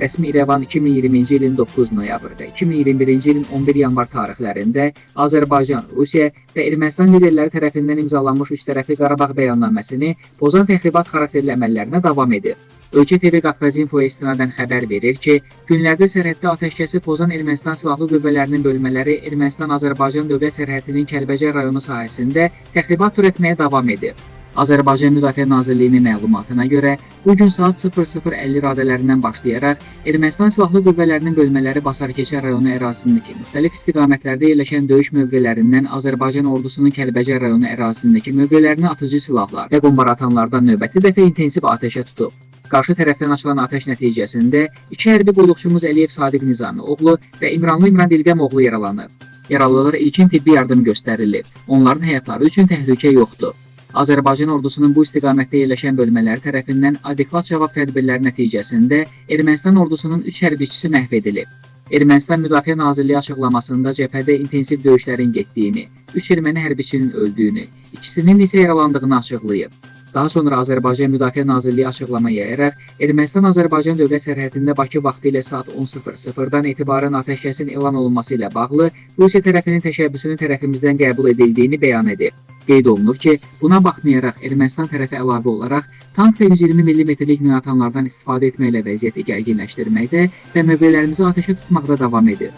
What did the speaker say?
Rəsmi İrəvan 2020-ci ilin 9 noyabr və 2021-ci ilin 11 yanvar tarixlərində Azərbaycan, Rusiya və Ermənistan liderləri tərəfindən imzalanmış üçtərəfli Qarabağ bəyannaməsini pozan təxribat xarakterli əməllərinə davam edir. Ölkə TV Qafqaz Infoya istinadən xəbər verir ki, günlərdə sərhəddə atəşkəsi pozan Ermənistan silahlı qüvvələrinin bölmələri Ermənistan-Azərbaycan dövlət sərhədinin Kəlbəcər rayonu sahəsində təxribat törətməyə davam edir. Azərbaycan Müdafiə Nazirliyinin məlumatına görə, bu gün saat 00:50 radələrindən başlayaraq Ermənistan silahlı qüvvələrinin bölmələri Basarkeçər rayonu ərazisindəki müxtəlif istiqamətlərdə yerləşən döyüş mövqelərindən Azərbaycan ordusunun Kəlbəcər rayonu ərazisindəki mövqelərinə atıcı silahlar və bombaratanlardan növbəti dəfə intensiv atəşə tutub. Qarşı tərəfdən açılan atəş nəticəsində iki hərbi qulluqçumuz Əliyev Sadiq Nizami oğlu və İmranlı İmran Dilqəm oğlu yaralanıb. Yaralılara ilkin tibbi yardım göstərilib. Onların həyatları üçün təhlükə yoxdur. Azərbaycan ordusunun bu istiqamətdə yerləşən bölmələri tərəfindən adekvat cavab tədbirləri nəticəsində Ermənistan ordusunun 3 hərbiçisi məhv edilib. Ermənistan Müdafiə Nazirliyi açıqlamasında cəbhədə intensiv döyüşlərin getdiyini, 3 erməni hərbiçinin öldüyünü, ikisinin isə yaralandığını açıqlayıb. Daha sonra Azərbaycan Müdafiə Nazirliyi açıqlama yayaraq Ermənistan-Azərbaycan dövlət sərhədində Bakı vaxtı ilə saat 10:00-dan etibarən atəşkəsin elan olunması ilə bağlı Rusiya tərəfinin təşəbbüsünün tərəfimizdən qəbul edildiyini bəyan edib. Qeyd olunur ki, buna baxmayaraq Ermənistan tərəfi əlavə olaraq tank və 120 mm-lik minatanlardan istifadə etməklə vəziyyəti gərginləşdirməkdə və mövqelərimizi atəşə tutmaqda davam edir.